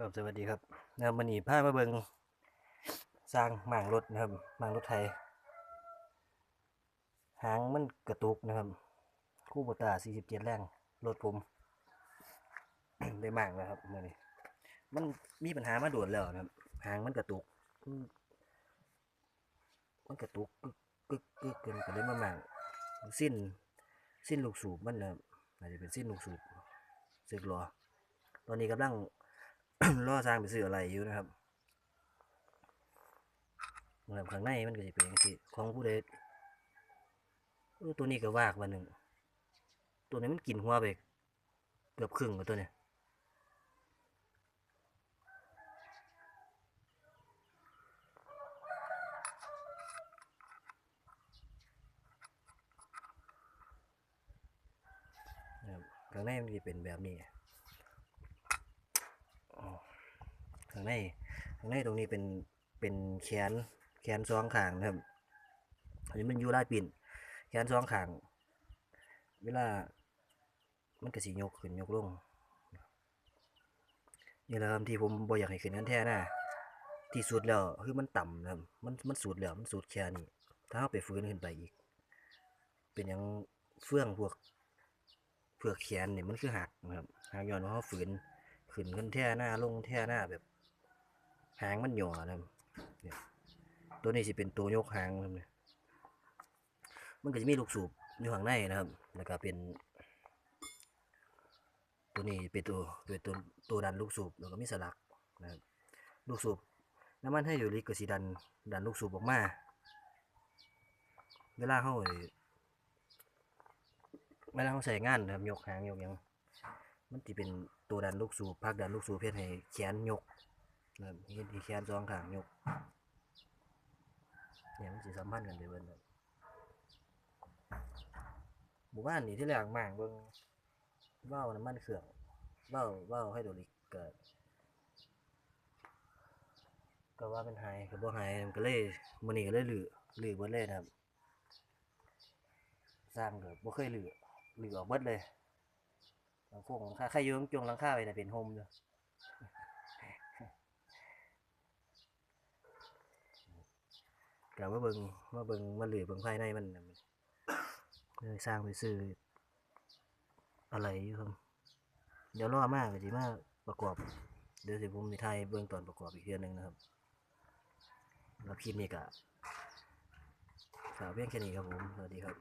ครับสวัสดีครับนะครับวันนี้ามาเบิงสร้างหมางรถนะครับหมางรถไทย หางมันกระตุกนะครับ คู่บตา47 แรงรถผมได้หมางแล้วครับมื่อนี้มันมีปัญหามาโดดแล้วนะครับ หางมันกระตุก มันกระตุกกึกกึกกึกเกินก็เลยมาหมางสิ้น สิ้นลูกสูบมันนะครับอาจจะเป็นสิ้นลูกสูบสึกรอตอนนี้กำลัง ล่อสร้างไปซื้ออะไรอยู่นะครับนะครับข้างในมันก็จะเป็นอย่างที่ของผู้ใดเออตัวนี้ก็วากวันหนึ่ง ตัวนี้มันกินหัวไปเกือบครึ่งกับตัวเนี้ยข้างในมันจะเป็นแบบนี้ อ๋อข้างในข้างในตรงนี้เป็นเป็นแขนแขนสองข้างนะครับอันนี้มันยู่าปิ่นแขนสองข้าง เวลา มันก็สิยกขึ้นยกลงนี่แหละครับที่ผมบ่อยากให้ขึ้นกันแท้นะที่สุดแล้วคือมันต่ำนะครับมันมันสุดแล้วมันสุดแค่นี้ถ้าเราไปฟื้นขึ้นไปอีก เป็นอย่างเฟื่องพวกเพือกแขนเนี่ยมันคือหักนะครับหักย้อนว่าเราฝืนขึ้นขึ้นแท่หน้าลงแท่หน้าแบบ หางมันหย่อนะครับเนี่ยตัวนี้สิเป็นตัวยกหางนะครับเนี่ยมันก็จะมีลูกสูบอยู่ข้างในนะครับ แล้วก็เป็น ตัวนี้เป็นตัวเป็นตัวตัวดันลูกสูบแล้วก็มีสลักนะครับลูกสูบน้ำมันให้อยู่ลิกก็สิดันดันลูกสูบออกมาเวลาเขาเวลาเขาใส่งานนะครับยกหางยกยังมันจะเป็นตัวดันลูกสูบพักดันลูกสูบเพื่อให้แขนยก นะเห็นที่แขนสองข้างยกเนี่ยมันจะสัมพันธ์กันไปเบิ่นครับหมู่บ้านนี่ที่แรกมากเบิ่งเว้าวน้ำมันเครื่องเว้าวว้าให้โดริกเกิดก็ว่าเป็นไฮก็บ่ไฮมันก็เลยมื้อนี้ก็เลยหลือหลือเบิดเลยนะครับ สร้างเก็บ่เคยหลือหลือออกเบิดเลยหลังฟงหลังคาใครยืมจงหลังคาไปแต่เป็นโฮมอยู่ กลับมาเบิงมาเบิงมาเหลือเบิงภายในมันเลยสร้างไปซื้ออะไรอยู่ครับเดี๋ยวรอมากเลยสิมาประกอบ เดี๋ยวสิผมมีไทยเบื้องตอนประกอบอีกเทียหนึงนะครับแล้วคลิปนี้ก็ฝากเพียงแค่นี้ครับผม สวัสดีครับ